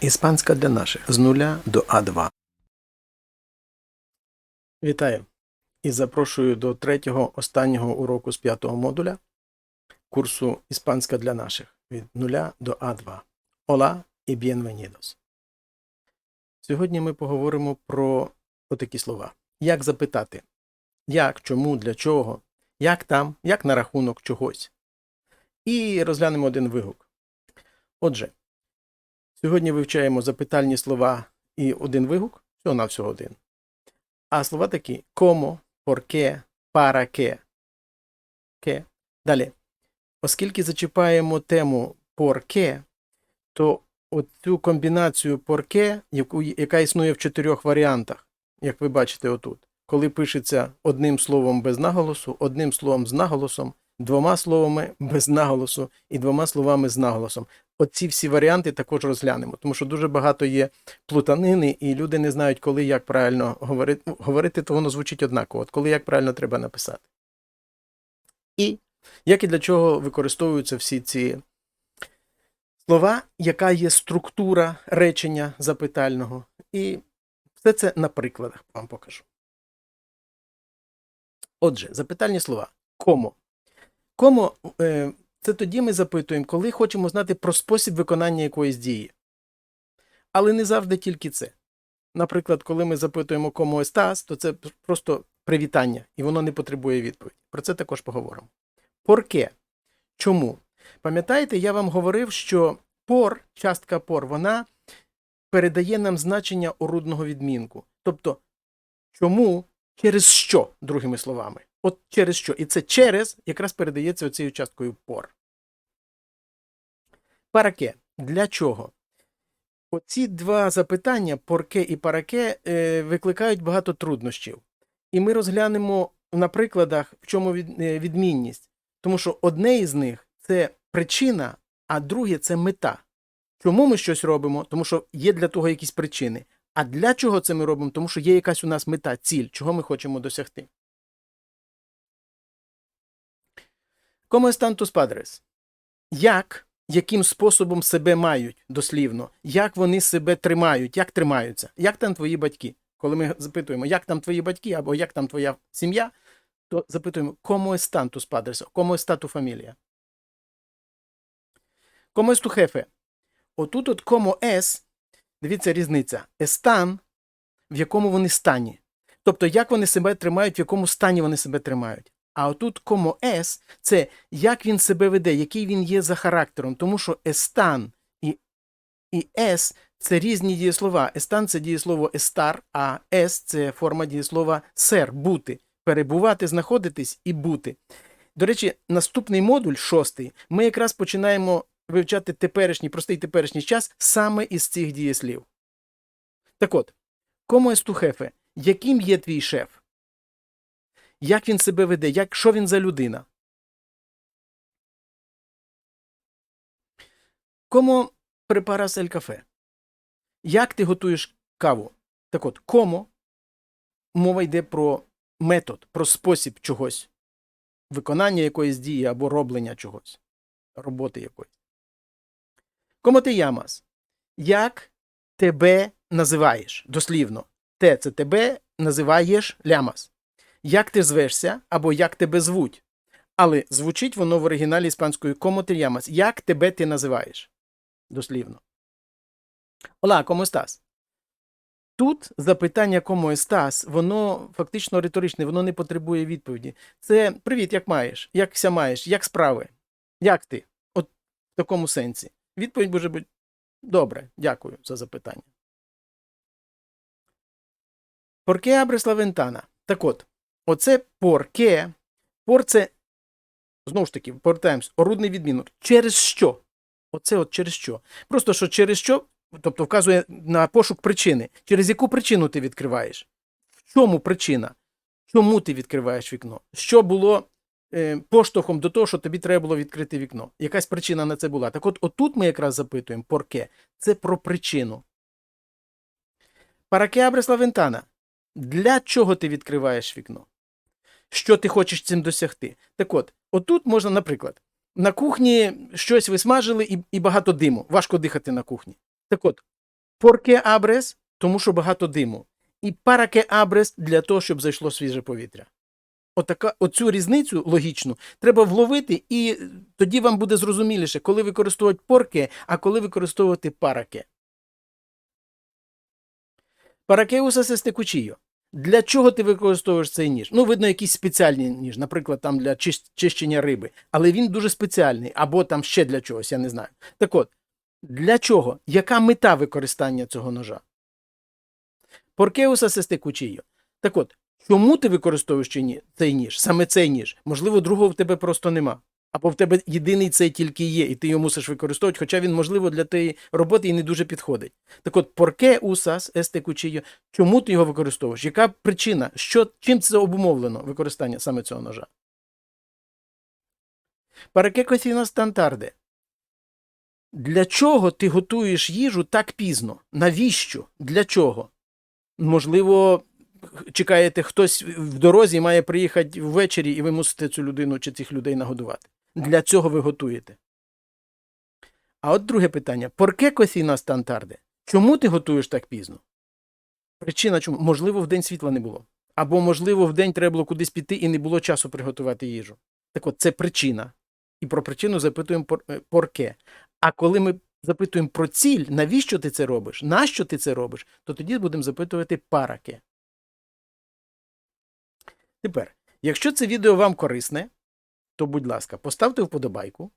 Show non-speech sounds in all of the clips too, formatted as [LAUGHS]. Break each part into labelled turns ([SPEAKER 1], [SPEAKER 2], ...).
[SPEAKER 1] Іспанська для наших з нуля до А2. Вітаю і запрошую до третього останнього уроку з п'ятого модуля курсу Іспанська для наших від нуля до А2. Hola і bienvenidos. Сьогодні ми поговоримо про отакі слова. Як запитати? Як, чому, для чого, як там, як на рахунок чогось. І розглянемо один вигук. Отже, Сьогодні вивчаємо запитальні слова і один вигук, всього на всього один. А слова такі como, porque, para qué. Ке. Далі. Оскільки зачіпаємо тему porque, то оцю комбінацію porque, яку, яка існує в чотирьох варіантах, як ви бачите отут, коли пишеться одним словом без наголосу, одним словом з наголосом, двома словами без наголосу і двома словами з наголосом оці всі варіанти також розглянемо, тому що дуже багато є плутанини, і люди не знають, коли як правильно говорити. Говорити, то воно звучить однаково, от коли як правильно треба написати. І як і для чого використовуються всі ці слова, яка є структура речення запитального. І все це на прикладах вам покажу. Отже, запитальні слова. Комо. Комо е, це тоді ми запитуємо, коли хочемо знати про спосіб виконання якоїсь дії. Але не завжди тільки це. Наприклад, коли ми запитуємо кому естас, то це просто привітання, і воно не потребує відповіді. Про це також поговоримо. Порке. Чому? Пам'ятаєте, я вам говорив, що пор, частка пор, вона передає нам значення орудного відмінку. Тобто, чому, через що, другими словами. От через що. І це через якраз передається оцією часткою пор. Параке. Для чого? Оці два запитання, порке і параке, е, викликають багато труднощів. І ми розглянемо на прикладах, в чому е, відмінність. Тому що одне із них це причина, а друге це мета. Чому ми щось робимо? Тому що є для того якісь причини. А для чого це ми робимо? Тому що є якась у нас мета, ціль, чого ми хочемо досягти. ¿Cómo están tus padres? Як, яким способом себе мають дослівно, як вони себе тримають, як тримаються, як там твої батьки? Коли ми запитуємо, як там твої батьки або як там твоя сім'я, то запитуємо, ¿Cómo están tus padres? ¿Cómo está tu familia? ¿Cómo es tu? Отут от «Cómo es», дивіться різниця, «están», в якому вони стані. Тобто, як вони себе тримають, в якому стані вони себе тримають. А отут como es – це як він себе веде, який він є за характером, тому що están і, і es – це різні дієслова. Están – це дієслово estar, а es – це форма дієслова ser – бути, перебувати, знаходитись і бути. До речі, наступний модуль, шостий, ми якраз починаємо вивчати теперішній, простий теперішній час саме із цих дієслів. Так от, es tu? Яким є твій шеф? Як він себе веде, як, що він за людина. Комо препарас ель кафе? Як ти готуєш каву? Так от, комо мова йде про метод, про спосіб чогось, виконання якоїсь дії або роблення чогось, роботи якоїсь. Комо ти ямас? Як тебе називаєш? Дослівно. Те це тебе називаєш лямас як ти звешся або як тебе звуть. Але звучить воно в оригіналі іспанською «Como te llamas?» Як тебе ти називаєш? Дослівно. Ола, ¿cómo estás? Тут запитання «Cómo estás?» воно фактично риторичне, воно не потребує відповіді. Це привіт, як маєш, якся маєш, як справи? Як ти? От в такому сенсі. Відповідь може бути добре, дякую за запитання. ¿Por qué abres la? Так от, Оце порке. Пор це, знову ж таки, повертаємось, орудний відмінок. Через що? Оце от через що. Просто що через що, тобто вказує на пошук причини. Через яку причину ти відкриваєш? В чому причина? Чому ти відкриваєш вікно? Що було е, поштовхом до того, що тобі треба було відкрити вікно? Якась причина на це була. Так от, отут ми якраз запитуємо порке. Це про причину. Параке абрес вентана. Для чого ти відкриваєш вікно? Що ти хочеш цим досягти. Так от, отут можна, наприклад, на кухні щось ви смажили і, і багато диму. Важко дихати на кухні. Так от, Порке абрес, тому що багато диму. І параке абрес для того, щоб зайшло свіже повітря. Отака, оцю різницю логічну треба вловити, і тоді вам буде зрозуміліше, коли використовувати порке, а коли використовувати параке. Паракеуса сестекучіо. Для чого ти використовуєш цей ніж? Ну, видно, якийсь спеціальний ніж, наприклад, там для чищення риби, але він дуже спеціальний, або там ще для чогось, я не знаю. Так от, для чого? Яка мета використання цього ножа? Поркеуса сестекучіо. Так от, чому ти використовуєш цей ніж? Саме цей ніж? Можливо, другого в тебе просто нема. Або в тебе єдиний цей тільки є, і ти його мусиш використовувати, хоча він, можливо, для тієї роботи і не дуже підходить. Так от, порке усас есте кучіо, чому ти його використовуєш? Яка причина? Що, чим це обумовлено використання саме цього ножа? Параке косіно стантарде. Для чого ти готуєш їжу так пізно? Навіщо? Для чого? Можливо, чекаєте, хтось в дорозі має приїхати ввечері, і ви мусите цю людину чи цих людей нагодувати. Для цього ви готуєте. А от друге питання: Порке косіна стантарде? Чому ти готуєш так пізно? Причина чому? Можливо, в день світла не було. Або, можливо, в день треба було кудись піти і не було часу приготувати їжу. Так от, це причина. І про причину запитуємо пор- порке. А коли ми запитуємо про ціль, навіщо ти це робиш, нащо ти це робиш, то тоді будемо запитувати параке. Тепер, якщо це відео вам корисне, то, будь ласка, поставте вподобайку,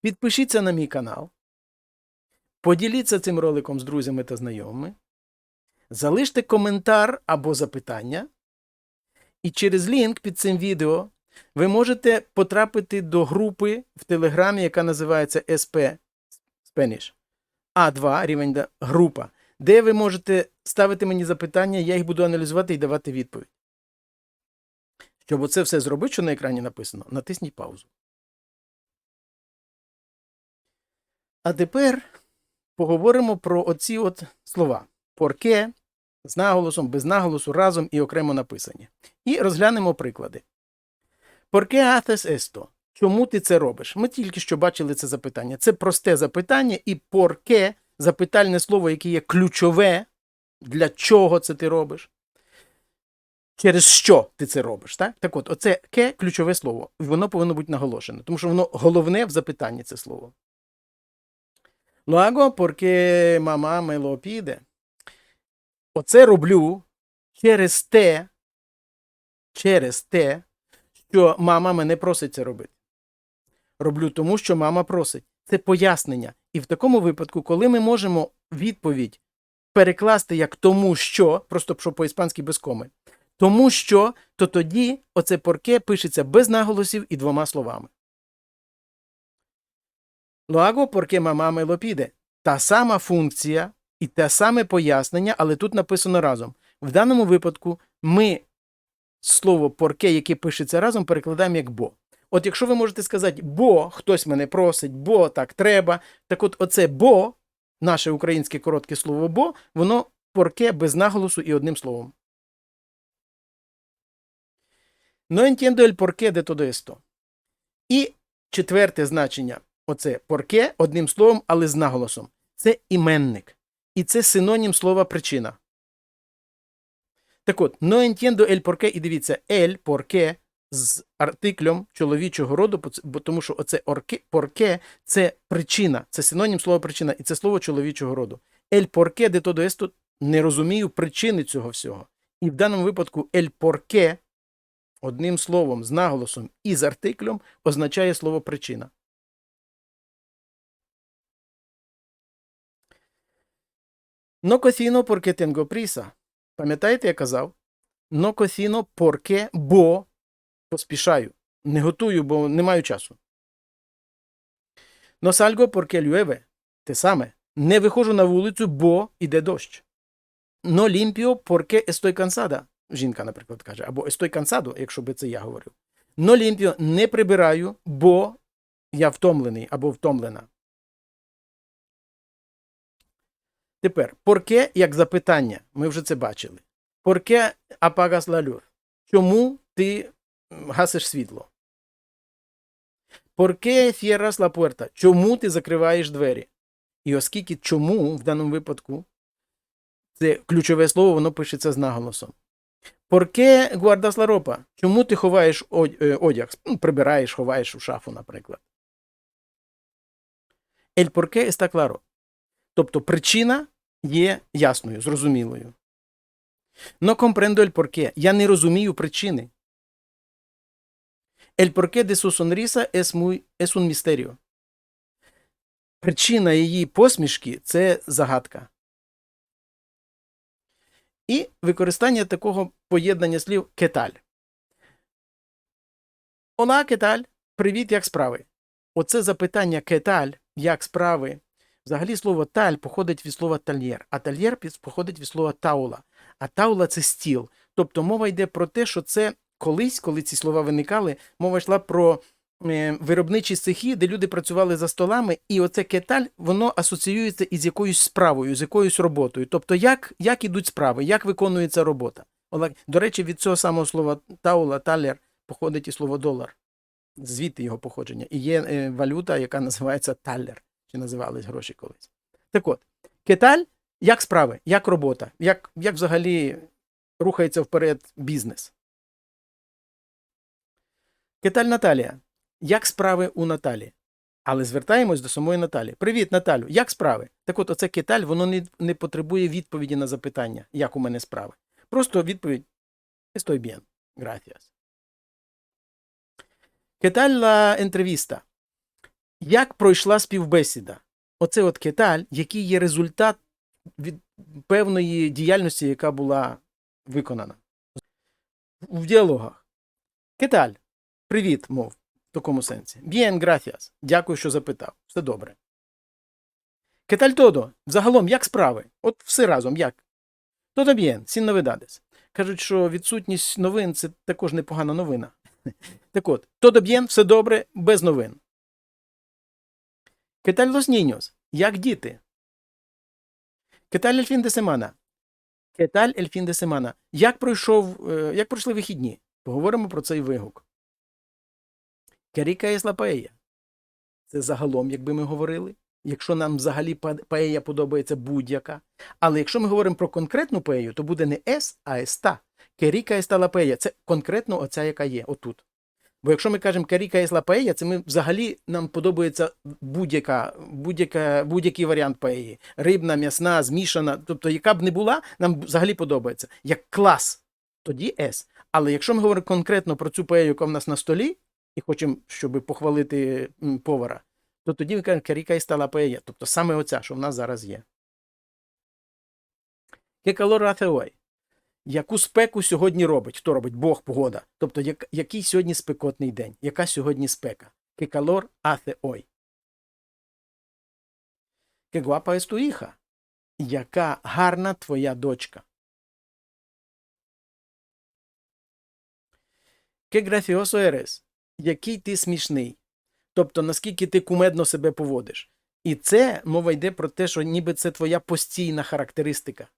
[SPEAKER 1] підпишіться на мій канал, поділіться цим роликом з друзями та знайомими, залиште коментар або запитання, і через лінк під цим відео ви можете потрапити до групи в Телеграмі, яка називається SP Spanish. А2 рівень група, де ви можете ставити мені запитання, я їх буду аналізувати і давати відповідь. Щоб оце все зробити, що на екрані написано, натисніть паузу. А тепер поговоримо про оці от слова. Порке з наголосом, без наголосу, разом і окремо написані. І розглянемо приклади. Порке haces esto? Чому ти це робиш? Ми тільки що бачили це запитання. Це просте запитання, і порке запитальне слово, яке є ключове, для чого це ти робиш через що ти це робиш. Так Так от, оце ке ключове слово. Воно повинно бути наголошене, тому що воно головне в запитанні це слово. Hago porque mamá me lo pide. Оце роблю через те, через те, що мама мене просить це робити. Роблю тому, що мама просить. Це пояснення. І в такому випадку, коли ми можемо відповідь перекласти як тому, що, просто що по-іспанськи без коми, тому що, то тоді оце порке пишеться без наголосів і двома словами. Mamá me lo pide. Та сама функція і те саме пояснення, але тут написано разом. В даному випадку ми слово порке, яке пишеться разом, перекладаємо як бо. От якщо ви можете сказати бо хтось мене просить, бо так треба, так от оце бо, наше українське коротке слово бо, воно порке без наголосу і одним словом. No entiendo el porqué de todo esto. І четверте значення оце порке одним словом, але з наголосом. Це іменник. І це синонім слова причина. Так от, no entiendo el porqué, і дивіться, el porqué з артиклем чоловічого роду, бо тому що оце орке, порке це причина, це синонім слова причина, і це слово чоловічого роду. El porqué de todo esto не розумію причини цього всього. І в даному випадку el porqué одним словом з наголосом і з артиклем означає слово причина. Cocino porque tengo prisa. Пам'ятаєте, я казав? Cocino porque, бо поспішаю. Не готую, бо не маю часу. Salgo porque llueve. Те саме. Не виходжу на вулицю, бо іде дощ. No limpio porque estoy cansada. Жінка, наприклад, каже, або estoy cansado, якщо би це я говорив. No limpio не прибираю, бо я втомлений або втомлена. Тепер, порке як запитання, ми вже це бачили. Порке la luz? Чому ти гасиш світло? Порке cierras la puerta? Чому ти закриваєш двері? І оскільки чому в даному випадку це ключове слово, воно пишеться з наголосом. Порке guardas la ropa? Чому ти ховаєш е, одяг? Ну, Прибираєш, ховаєш у шафу, наприклад. El porqué está claro. Тобто причина є ясною, зрозумілою. No comprendo el porqué. Я не розумію причини. El porqué de su sonrisa es, muy, es un misterio. Причина її посмішки це загадка. І використання такого поєднання слів кеталь. Ола, кеталь, привіт, як справи? Оце запитання кеталь, як справи. Взагалі слово таль походить від слова тальєр, а тальєр походить від слова таула. А таула це стіл. Тобто мова йде про те, що це колись, коли ці слова виникали, мова йшла про виробничі цехи, де люди працювали за столами, і оце кеталь, воно асоціюється із якоюсь справою, з якоюсь роботою. Тобто, як, як ідуть справи, як виконується робота. До речі, від цього самого слова таула, талер походить і слово долар. Звідти його походження. І є е, валюта, яка [LAUGHS] називається талер, чи називались гроші колись. Так от, кеталь, як справи, як робота, як, як взагалі рухається вперед бізнес. Кеталь Наталія. Як справи у Наталі? Але звертаємось до самої Наталі. Привіт, Наталю, як справи? Так от, оце кеталь, воно не, не потребує відповіді на запитання, як у мене справи. Просто відповідь Estoy bien. Gracias. Кеталь ла ентревіста. Як пройшла співбесіда? Оце от кеталь, який є результат від певної діяльності, яка була виконана. В діалогах. Кеталь. Привіт, мов. В такому сенсі. Bien, gracias. Дякую, що запитав. Все добре. Кеталь тодо. Взагалом, як справи? От все разом, як? Тодо bien, sin novedades. Кажуть, що відсутність новин це також непогана новина. Так от, тодо bien, все добре, без новин. Кеталь los? Як діти? Кеталь fin de semana? Кеталь fin de semana? Як пройшов, е, як пройшли вихідні? Поговоримо про цей вигук. Керіка єсла паея. Це загалом, якби ми говорили. Якщо нам взагалі па- паея подобається будь-яка. Але якщо ми говоримо про конкретну паею, то буде не ес, а еста. Керіка еста ла паея. Це конкретно оця, яка є отут. Бо якщо ми кажемо керіка єсла паея, це ми взагалі нам подобається будь-яка, будь-яка, будь-який варіант паеї. Рибна, м'ясна, змішана. Тобто, яка б не була, нам взагалі подобається. Як клас, тоді ес. Але якщо ми говоримо конкретно про цю паею, яка в нас на столі, і хочемо, щоб похвалити повара, то тоді каріка і стала паея. Тобто саме оця, що в нас зараз є. Кекалор ратеой. Яку спеку сьогодні робить? Хто робить? Бог, погода. Тобто, як, який сьогодні спекотний день? Яка сьогодні спека? Кекалор ой. Ке гуапа es tu hija? Яка гарна твоя дочка? Ке графіосо ерес? Який ти смішний? Тобто, наскільки ти кумедно себе поводиш. І це мова йде про те, що ніби це твоя постійна характеристика.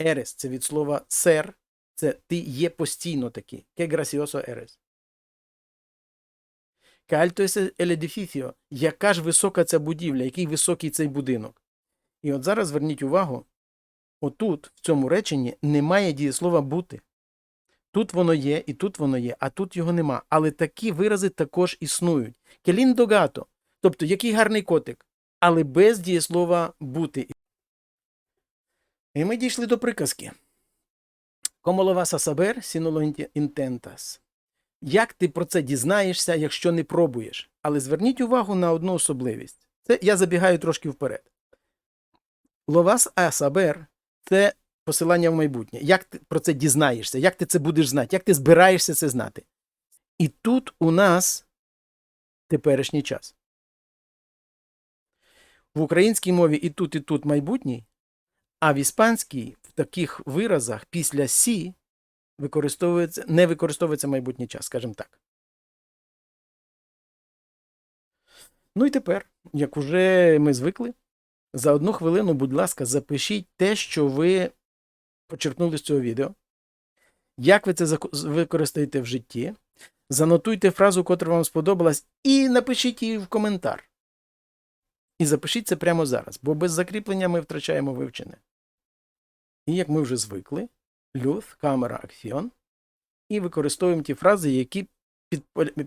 [SPEAKER 1] Ерес це від слова сер, це ти є постійно такий. Ке грасіосо ерес. Ке альто есе el edificio? Яка ж висока ця будівля, який високий цей будинок? І от зараз зверніть увагу, отут, в цьому реченні, немає дієслова бути. Тут воно є, і тут воно є, а тут його нема. Але такі вирази також існують. Келін догато, тобто який гарний котик, але без дієслова бути. І ми дійшли до приказки. Lo inti- intentas? Як ти про це дізнаєшся, якщо не пробуєш? Але зверніть увагу на одну особливість. Це я забігаю трошки вперед. A saber – це посилання в майбутнє. Як ти про це дізнаєшся? Як ти це будеш знати? Як ти збираєшся це знати? І тут у нас теперішній час. В українській мові і тут, і тут майбутній, а в іспанській в таких виразах після сі використовується, не використовується майбутній час, скажімо так. Ну і тепер, як уже ми звикли, за одну хвилину, будь ласка, запишіть те, що ви почерпнули з цього відео. Як ви це використаєте в житті? Занотуйте фразу, котра вам сподобалась, і напишіть її в коментар. І запишіть це прямо зараз, бо без закріплення ми втрачаємо вивчене. І як ми вже звикли, люф, камера, аксіон, і використовуємо ті фрази, які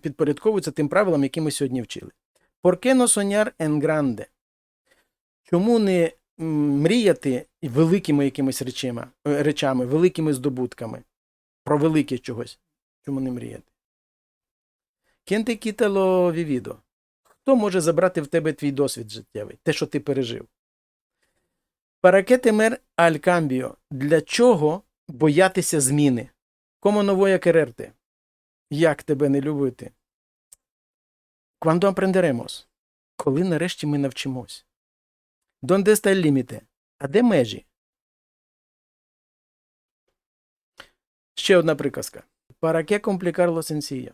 [SPEAKER 1] підпорядковуються тим правилам, які ми сьогодні вчили. ¿Por qué soñar en grande? Чому не мріяти великими якимись речами, е, речами, великими здобутками? Про велике чогось. Чому не мріяти? ¿Quién te quita lo vivido? Хто може забрати в тебе твій досвід життєвий, те, що ти пережив? ¿Para qué temer al cambio? Для чого боятися зміни? Voy a quererte? Як тебе не любити? Cuando aprenderemos? Коли нарешті ми навчимось? ¿Dónde está el? А де межі? Ще одна приказка. ¿Para qué complicar?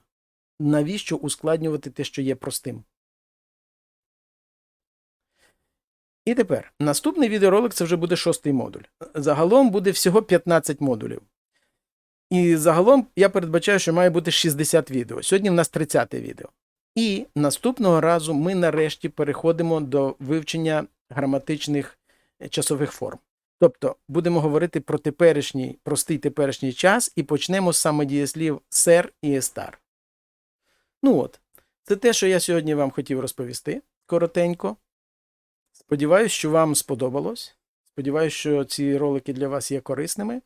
[SPEAKER 1] Навіщо ускладнювати те, що є простим? І тепер наступний відеоролик це вже буде шостий модуль. Загалом буде всього 15 модулів. І загалом я передбачаю, що має бути 60 відео. Сьогодні в нас 30 відео. І наступного разу ми нарешті переходимо до вивчення граматичних е, часових форм. Тобто будемо говорити про теперішній, простий теперішній час і почнемо з самодієслів сер і естар. Ну от, це те, що я сьогодні вам хотів розповісти коротенько. Сподіваюсь, що вам сподобалось. Сподіваюсь, що ці ролики для вас є корисними.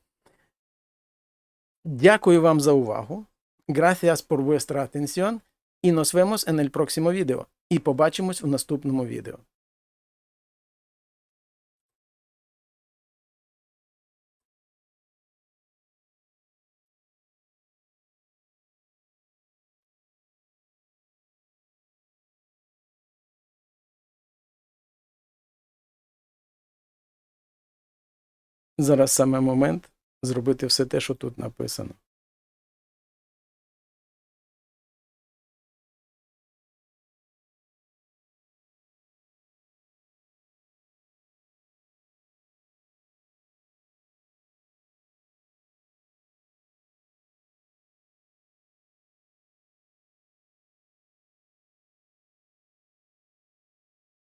[SPEAKER 1] Дякую вам за увагу. Gracias por vuestra atención. І nos vemos en el próximo відео. І побачимось у наступному відео. Зараз саме момент зробити все те, що тут написано.